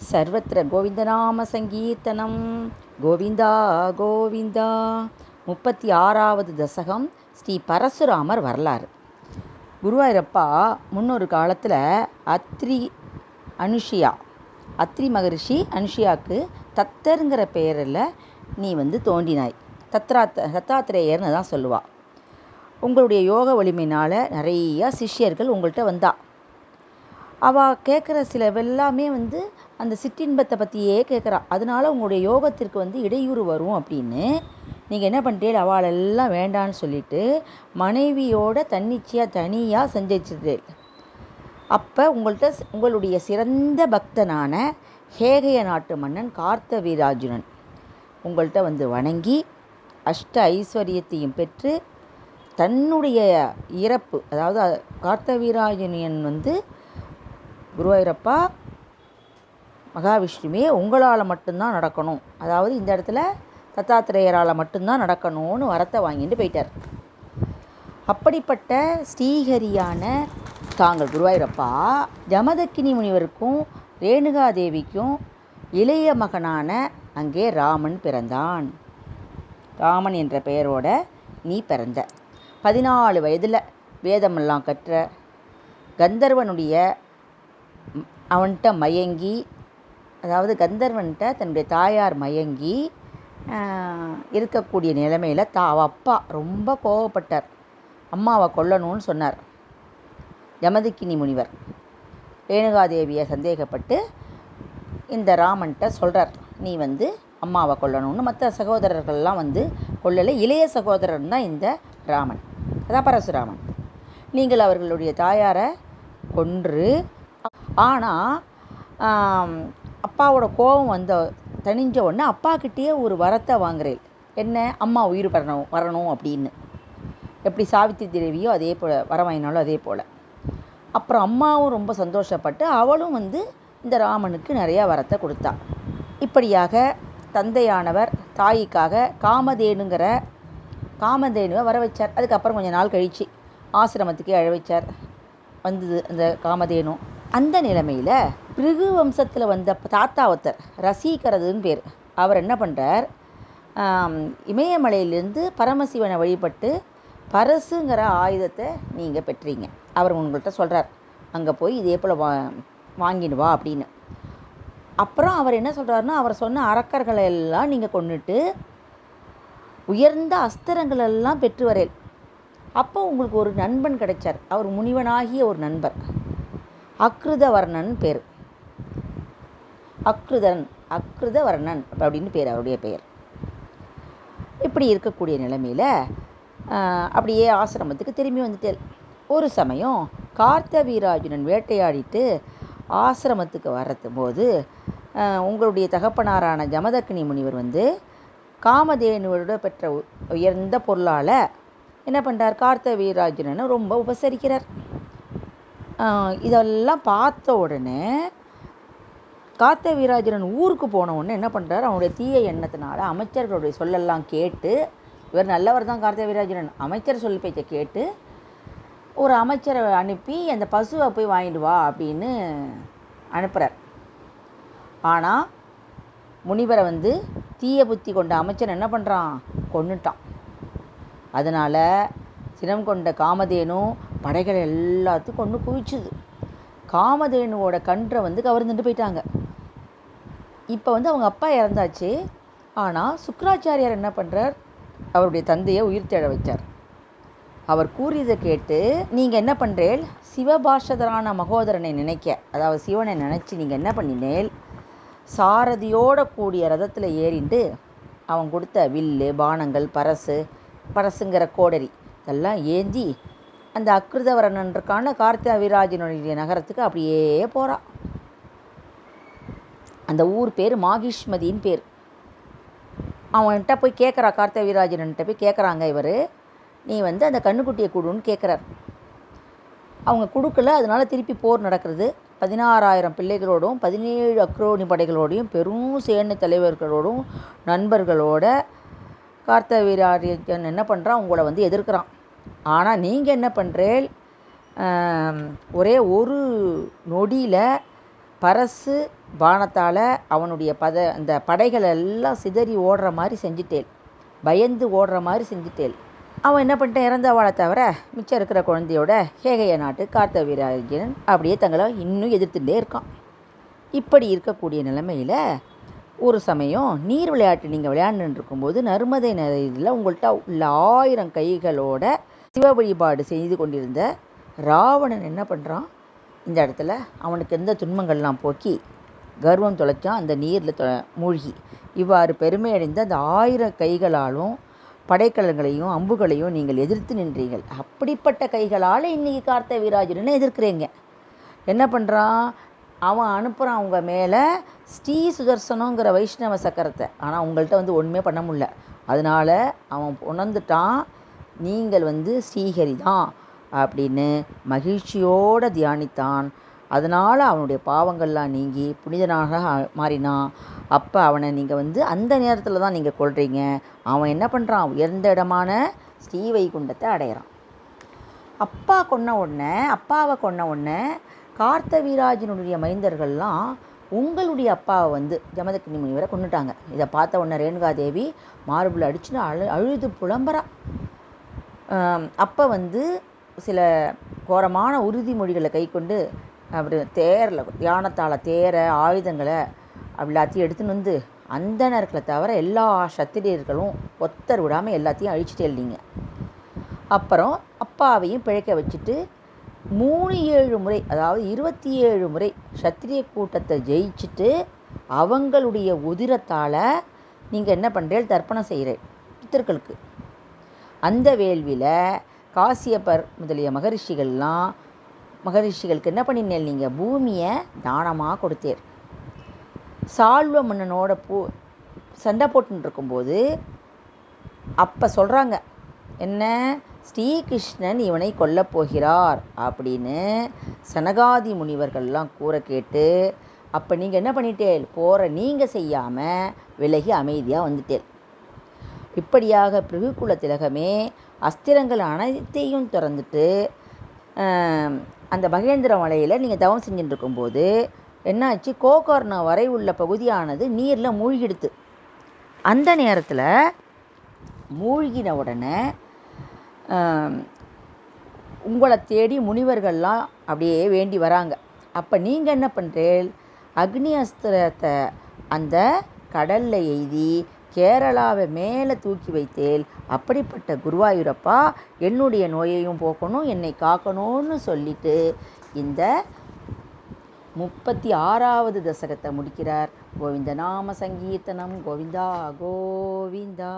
சர்வத்திர கோவிந்தநாம சங்கீர்த்தனம். கோவிந்தா கோவிந்தா. முப்பத்தி ஆறாவது தசகம் ஸ்ரீ பரசுராமர் வரலாறு. குருவாயூரப்பா முன்னொரு காலத்தில் அத்ரி அனுஷியா அத்ரி மகரிஷி அனுஷியாவுக்கு தத்தருங்கிற பெயரில் நீ வந்து தோண்டினாய் தத்ராத்த தத்தாத்திரேயர்னு தான் சொல்லுவாள் உங்களுடைய யோக வலிமையினால் நிறையா சிஷ்யர்கள் உங்கள்கிட்ட வந்தா. அவள் கேட்குற சில எல்லாமே வந்து அந்த சிற்றின்பத்தை பற்றியே கேட்குறா அதனால உங்களுடைய யோகத்திற்கு வந்து இடையூறு வரும் அப்படின்னு. நீங்கள் என்ன பண்ணுறீங்க அவளெல்லாம் வேண்டான்னு சொல்லிட்டு மனைவியோட தன்னிச்சையாக தனியாக செஞ்சிச்சிருந்தேன் அப்போ உங்கள்கிட்ட உங்களுடைய சிறந்த பக்தனான ஹேகைய நாட்டு மன்னன் கார்த்தவீராஜுனன் உங்கள்கிட்ட வந்து வணங்கி அஷ்ட ஐஸ்வர்யத்தையும் பெற்று தன்னுடைய இறப்பு அதாவது கார்த்தவீராஜனியன் வந்து குருவாயூரப்பா மகாவிஷ்ணுவே உங்களால் மட்டும்தான் நடக்கணும். அதாவது இந்த இடத்துல தத்தாத்திரேயரால் மட்டும்தான் நடக்கணும்னு வரத்தை வாங்கிட்டு போயிட்டார். அப்படிப்பட்ட ஸ்ரீஹரியான தாங்கள் குருவாயூரப்பா ஜமதக்கினி முனிவருக்கும் ரேணுகா தேவிக்கும் இளைய மகனான அங்கே ராமன் பிறந்தான். ராமன் என்ற பெயரோட நீ பிறந்த. பதினாலு வயதில் வேதமெல்லாம் கற்ற கந்தர்வனுடைய அவன்கிட்ட மயங்கி அதாவது கந்தர்வன்கிட்ட தன்னுடைய தாயார் மயங்கி இருக்கக்கூடிய நிலைமையில் தா அவள் அப்பா ரொம்ப கோவப்பட்டார். அம்மாவை கொல்லணும்னு சொன்னார். யமதிக்கினி முனிவர் ரேணுகாதேவியை சந்தேகப்பட்டு இந்த ராமன்கிட்ட சொல்கிறார் நீ வந்து அம்மாவை கொல்லணும்னு. மற்ற சகோதரர்கள்லாம் வந்து கொல்லலை. இளைய சகோதரன் தான் இந்த ராமன். அதான் பரசுராமன். நீங்கள் அவர்களுடைய தாயாரை கொன்று ஆனால் அப்பாவோட கோபம் வந்த தணிஞ்ச உடனே அப்பாக்கிட்டேயே ஒரு வரத்தை வாங்குறேன். என்ன? அம்மா உயிர் வரணும் வரணும் அப்படின்னு. எப்படி சாவித்திரி தேவியோ அதே போல் வர வாங்கினாலும் அதே போல். அப்புறம் அம்மாவும் ரொம்ப சந்தோஷப்பட்டு அவளும் வந்து இந்த ராமனுக்கு நிறையா வரத்தை கொடுத்தா. இப்படியாக தந்தையானவர் தாய்க்காக காமதேனுங்கிற காமதேனுவை வர வச்சார். அதுக்கப்புறம் கொஞ்சம் நாள் கழித்து ஆசிரமத்துக்கே அழ வச்சார். வந்தது அந்த காமதேனு. அந்த நிலைமையில் பிருகு வம்சத்தில் வந்த தாத்தா ஒருத்தர் ரசீகரதுன்னு பேர். அவர் என்ன பண்ணுறார் இமயமலையிலேருந்து பரமசிவனை வழிபட்டு பரசுங்கிற ஆயுதத்தை நீங்கள் பெற்றீங்க. அவர் உங்கள்கிட்ட சொல்கிறார் அங்கே போய் இதே போல் வா வாங்கிடு வா அப்படின்னு. அப்புறம் அவர் என்ன சொல்கிறாருன்னா அவர் சொன்ன அரக்கர்களை எல்லாம் நீங்கள் கொண்டுட்டு உயர்ந்த அஸ்திரங்கள் எல்லாம் பெற்று வரேன் அப்போ உங்களுக்கு ஒரு நண்பன் கிடைச்சார். அவர் முனிவனாகிய ஒரு நண்பர். அக்ருதவர்ணன் பேர். அக்ருதன் அக்ருதவர்ணன் அப்படின்னு பேர் அவருடைய பெயர். இப்படி இருக்கக்கூடிய நிலைமையில் அப்படியே ஆசிரமத்துக்கு திரும்பி வந்துட்டேன் ஒரு சமயம் கார்த்தவீராஜுனன் வேட்டையாடிட்டு ஆசிரமத்துக்கு வர்றது போது உங்களுடைய தகப்பனாரான ஜமதக்கினி முனிவர் வந்து காமதேனுவோட பெற்ற உயர்ந்த பொருளால் என்ன பண்ணுறார் கார்த்தவீராஜுனனை ரொம்ப உபசரிக்கிறார். இதெல்லாம் பார்த்த உடனே கார்த்த வீராஜனன் ஊருக்கு போன உடனே என்ன பண்ணுறாரு அவனுடைய தீய எண்ணத்தினால அமைச்சர்களுடைய சொல்லெல்லாம் கேட்டு இவர் நல்லவர் தான் கார்த்த வீராஜனன் அமைச்சர் சொல்லி பேச்சை கேட்டு ஒரு அமைச்சரை அனுப்பி அந்த பசுவை போய் வாங்கிட்டு வா அப்படின்னு அனுப்புகிறார் ஆனால் முனிவரை வந்து தீய புத்தி கொண்ட அமைச்சர் என்ன பண்ணுறான் கொண்டுட்டான் அதனால் சினம் கொண்ட காமதேனும் படைகள் எல்லாத்தையும் கொண்டு குவிச்சுது. காமதேனுவோட கன்றை வந்து கவர்ந்துட்டு போயிட்டாங்க. இப்போ வந்து அவங்க அப்பா இறந்தாச்சு. ஆனால் சுக்கராச்சாரியார் என்ன பண்ணுறார் அவருடைய தந்தையை உயிர் தேட வைத்தார் அவர் கூறியதை கேட்டு நீங்கள் என்ன பண்ணுறேன் சிவபாஷதரான மகோதரனை நினைக்க. அதாவது சிவனை நினச்சி நீங்கள் என்ன பண்ணினேல்? சாரதியோட கூடிய ரதத்தில் ஏறிண்டு அவன் கொடுத்த வில்லு பானங்கள் பரசு பரசுங்கிற கோடரி இதெல்லாம் ஏந்தி அந்த அக்ருதவரனன்றக்கான கார்த்தியாவிராஜனுடைய நகரத்துக்கு அப்படியே போகிறா அந்த ஊர் பேர் மாகிஷ்மதின்னு பேர். அவன்கிட்ட போய் கேட்குறா கார்த்தியாவிராஜன்கிட்ட போய் கேட்குறாங்க இவர். நீ வந்து அந்த கண்ணுக்குட்டியை கொடுன்னு கேட்குறார் அவங்க கொடுக்கல அதனால திருப்பி போர் நடக்கிறது. பதினாறாயிரம் பிள்ளைகளோடும் பதினேழு அக்ரோனி படைகளோடையும் பெரும் சேனை தலைவர்களோடும் நண்பர்களோட கார்த்தவீராஜன் என்ன பண்ணுறான் உங்களை வந்து எதிர்க்கிறான். ஆனால் நீங்கள் என்ன பண்ணுறேன் ஒரே ஒரு நொடியில் பரசு பானத்தால் அவனுடைய பத அந்த படைகள் எல்லாம் சிதறி ஓடுற மாதிரி செஞ்சுட்டேன் பயந்து ஓடுற மாதிரி செஞ்சுட்டேன் அவன் என்ன பண்ணிட்டான்? இறந்தவாளை தவிர மிச்சம் இருக்கிற குழந்தையோட ஹேகைய நாட்டு கார்த்த வீராஜன் அப்படியே தங்களை இன்னும் எதிர்த்துட்டே இருக்கான். இப்படி இருக்கக்கூடிய நிலைமையில் ஒரு சமயம் நீர் விளையாட்டு நீங்கள் விளையாண்டுருக்கும்போது நர்மதை நதியில் உங்கள்கிட்ட உள்ள ஆயிரம் கைகளோட சிவ வழிபாடு செய்து கொண்டிருந்த ராவணன் என்ன பண்ணுறான் இந்த இடத்துல அவனுக்கு எந்த துன்பங்கள்லாம் போக்கி கர்வம் தொலைச்சான். அந்த நீரில் தொ மூழ்கி. இவ்வாறு பெருமை அடைந்த அந்த ஆயிரம் கைகளாலும் படைக்கலங்களையும் அம்புகளையும் நீங்கள் எதிர்த்து நின்றீர்கள். அப்படிப்பட்ட கைகளால் இன்றைக்கி கார்த்த வீராஜுரனை எதிர்க்கிறீங்க. என்ன பண்ணுறான் அவன் அனுப்புகிறான் அவங்க மேலே ஸ்ரீ சுதர்சனங்கிற வைஷ்ணவ சக்கரத்தை. ஆனால் உங்கள்கிட்ட வந்து ஒன்றுமே பண்ண முடில அதனால அவன் உணர்ந்துட்டான். நீங்கள் வந்து ஸ்ரீஹரி தான் அப்படின்னு மகிழ்ச்சியோடு தியானித்தான். அதனால் அவனுடைய பாவங்கள்லாம் நீங்கி புனிதனாக மாறினான் அப்போ அவனை நீங்கள் வந்து அந்த நேரத்தில் தான் நீங்கள் கொள்றீங்க அவன் என்ன பண்ணுறான் உயர்ந்த இடமான ஸ்ரீ வைகுண்டத்தை அடையிறான். அப்பா கொன்ன உடனே அப்பாவை கொன்ன உடனே கார்த்த வீராஜனுடைய மைந்தர்கள்லாம் உங்களுடைய அப்பாவை வந்து ஜமதக்கினி முனிவரை கொண்டுட்டாங்க இதை பார்த்த உடனே ரேணுகாதேவி மார்பிள் அடிச்சுன்னு அழு அழுது புலம்புறா. அப்போ வந்து சில கோரமான உறுதிமொழிகளை கை கொண்டு அப்படி தேரில் தியானத்தால் தேர ஆயுதங்களை எல்லாத்தையும் எடுத்துன்னு வந்து அந்த நேரத்தில் தவிர எல்லா சத்திரியர்களும் ஒத்தர் விடாமல் எல்லாத்தையும் அழிச்சிட்டே இல்லைங்க. அப்புறம் அப்பாவையும் பிழைக்க வச்சுட்டு மூணு ஏழு முறை அதாவது இருபத்தி ஏழு முறை சத்திரிய கூட்டத்தை ஜெயிச்சுட்டு அவங்களுடைய உதிரத்தால் நீங்கள் என்ன பண்ணுறீர்கள் தர்ப்பணம் செய்கிறேன் பித்தர்களுக்கு அந்த வேள்வியில் காசியப்பர் முதலிய மகரிஷிகள்லாம் மகரிஷிகளுக்கு என்ன பண்ணினேன் நீங்கள் பூமியை தானமாக கொடுத்தீர். சால்வ மன்னனோட பூ சண்டை போட்டுன்னு இருக்கும்போது அப்போ சொல்கிறாங்க என்ன? ஸ்ரீகிருஷ்ணன் இவனை கொல்லப் போகிறார் அப்படின்னு சனகாதி முனிவர்கள்லாம் கூற கேட்டு அப்போ நீங்கள் என்ன பண்ணிட்டே போகிற நீங்கள் செய்யாமல் விலகி அமைதியாக வந்துட்டேன் இப்படியாக பிருகுகுல திலகமே அஸ்திரங்கள் அனைத்தையும் திறந்துட்டு அந்த மகேந்திர மலையில் நீங்கள் தவம் செஞ்சுட்டு இருக்கும்போது என்னாச்சு? கோகர்ணா வரை உள்ள பகுதியானது நீரில் மூழ்கிடுது அந்த நேரத்தில் மூழ்கின உடனே உங்களை தேடி முனிவர்கள்லாம் அப்படியே வேண்டி வராங்க. அப்போ நீங்கள் என்ன பண்ணுறீள் அக்னி அஸ்திரத்தை அந்த கடலில் எய்தி கேரளாவை மேலே தூக்கி வைத்தேல். அப்படிப்பட்ட குருவாயூரப்பா என்னுடைய நோயையும் போக்கணும் என்னை காக்கணும்னு சொல்லிட்டு இந்த முப்பத்தி ஆறாவது தசகத்தை முடிக்கிறார். கோவிந்த நாம சங்கீர்த்தனம் கோவிந்தா கோவிந்தா.